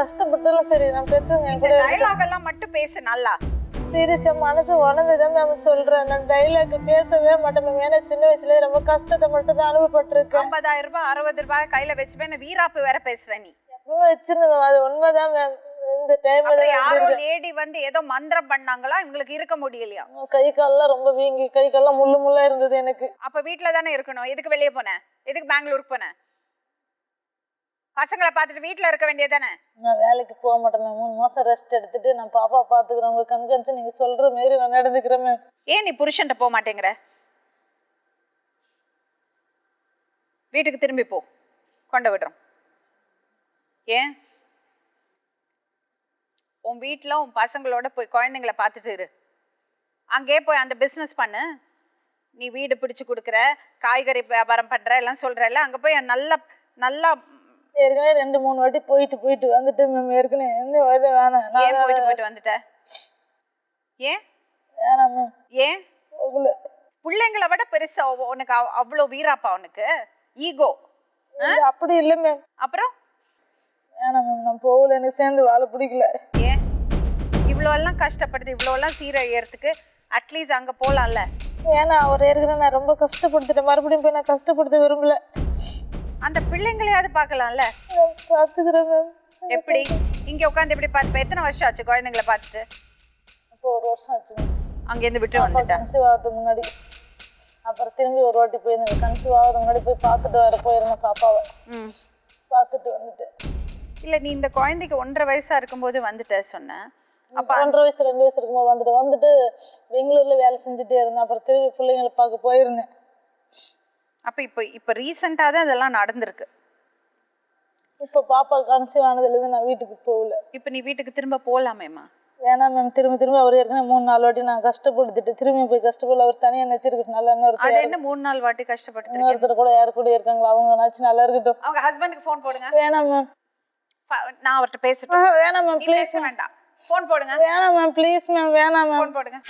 கஷ்டப்பட்டாலும் சரி நான் பெற்றவங்க என் கூட டயலாக் எல்லாம் மட்டும் பேசு நல்லா. சீரியஸா மனசு உணர்ந்துதான் மேம் சொல்றேன். நான் டைலாக் பேசவே மாட்டேன் மேம். ஏன்னா சின்ன வயசுல ரொம்ப கஷ்டத்தை மட்டும் தான் அனுபவப்பட்டிருக்கேன். ஐம்பதாயிரம் ரூபாய் அறுபது ரூபாய் கையில வச்சுப்பேன். வீராப்பு வேற பேசுற நீ. மேம். அது உண்மைதான் மேம். இந்த டைம் யாரோ லேடி வந்து ஏதோ மந்திரம் பண்ணாங்களா? இவங்களுக்கு இருக்க முடியலையா? கை கால்லாம் ரொம்ப வீங்கி கை கால்லாம் முள்ளு முள்ளா இருந்தது எனக்கு. அப்ப வீட்ல தானே இருக்கணும். எதுக்கு வெளியே போனேன் எதுக்கு பெங்களூருக்கு போனேன் பசங்களை பார்த்துட்டு வீட்ல இருக்க வேண்டியதானே நான் வேலைக்கு போக மாட்டேன் மேம். மூணு மாசம் ரெஸ்ட் எடுத்துட்டு நான் பாப்பா பாத்துக்கிறேன் உங்க கண்காணிச்சு நீங்க சொல்ற மாரி நான் நடந்துக்கிறேன் மேம். ஏன் நீ புருஷன்ட்ட போக மாட்டேங்கிற? வீட்டுக்கு திரும்பி போ. கொண்டு விடுறோம். ஏன்? உன் வீட்டில் உன் பசங்களோட போய் குழந்தைங்கள பார்த்துட்டு இரு. அங்கேயே போய் அந்த பிஸ்னஸ் பண்ணு. நீ வீடு பிடிச்சு கொடுக்குற காய்கறி வியாபாரம் பண்ற எல்லாம் சொல்றல அங்க போய் நல்லா நல்லா ஏற்கனவே ரெண்டு மூணு வாட்டி போயிட்டு போயிட்டு வந்துட்டு மேம். ஏற்கனவே எந்த வாட்டி வேணாம். நான் ஏன் போயிட்டு போயிட்டு வந்துட்ட? ஏன்? வேணாம் மேம். ஏன்? போகல. பிள்ளைங்களை விட பெருசா உனக்கு அவ்- அவ்வளோ வீராப்பா உனக்கு ஈகோ இல்ல, அப்படி இல்லை மேம். அப்புறம்? வேணாம் மேம் நான் போகல. எனக்கு சேர்ந்து வாழ பிடிக்கல. ஏன்? இவ்வளோ எல்லாம் கஷ்டப்படுது இவ்வளோ எல்லாம் சீரழியறதுக்கு அட்லீஸ்ட் அங்க போலாம்ல. ஏன்னா அவர் ஏற்கனவே நான் ரொம்ப கஷ்டப்படுத்திட்டேன். மறுபடியும் போய் நான் கஷ்டப்படுத்த விரும்பல. அந்த பிள்ளைங்களையாவது பார்க்கலாம்ல? பார்த்துக்கிறேன் மேம். எப்படி? இங்க உட்காந்து எப்படி பார்த்து எத்தனை வருஷம் ஆச்சு குழந்தைங்களை பார்த்துட்டு? இப்போ ஒரு வருஷம் ஆச்சு அங்கேருந்து விட்டு வந்துட்டேன் கன்சீவ் ஆகிறதுக்கு முன்னாடி. அப்புறம் திரும்பி ஒரு வாட்டி போயிருந்தேன் கன்சீவ் ஆகிறதுக்கு முன்னாடி போய் பார்த்துட்டு வர போயிருந்தேன் பாப்பாவை. பார்த்துட்டு வந்துட்டு இல்ல நீ இந்த குழந்தைக்கு ஒன்றரை வயசா இருக்கும்போது வந்துட்ட சொன்ன. அப்ப ஒன்றரை வயசு ரெண்டு வயசு இருக்கும்போது வந்துட்டு வந்துட்டு பெங்களூர்ல வேலை செஞ்சுட்டே இருந்தேன். அப்புறம் திரும்பி பிள்ளைங்களை பார்க்க போயிருந்தேன். அப்ப இப்போ இப்போ ரீசெண்டா தான் இதெல்லாம் நடந்திருக்கு. இப்போ பாப்பா கன்சீவ் ஆனதுலேருந்து நான் வீட்டுக்கு போகல. இப்போ நீ வீட்டுக்கு திரும்ப போலாமேம்மா? வேணாம் மேம் திரும்ப திரும்ப அவர் ஏற்கனவே மூணு நாலு வாட்டி நான் கஷ்டப்படுத்திட்டு திரும்பி போய் கஷ்டப்படல. அவர் தனியாக நினச்சிருக்கு நல்லா இன்னொருத்தர் என்ன மூணு நாள் வாட்டி கஷ்டப்படுத்து இன்னொருத்தர் கூட யார் கூட இருக்காங்களா அவங்க நாச்சு நல்லா இருக்கட்டும். அவங்க ஹஸ்பண்டுக்கு ஃபோன் போடுங்க. வேணாம் மேம் நான் அவர்கிட்ட பேசட்டும். வேணாம் மேம் ப்ளீஸ் பேச வேண்டாம். ஃபோன் போடுங்க. வேணாம் மேம் ப்ளீஸ் மேம் வேணாம் மேம் ஃபோன் போடுங்க.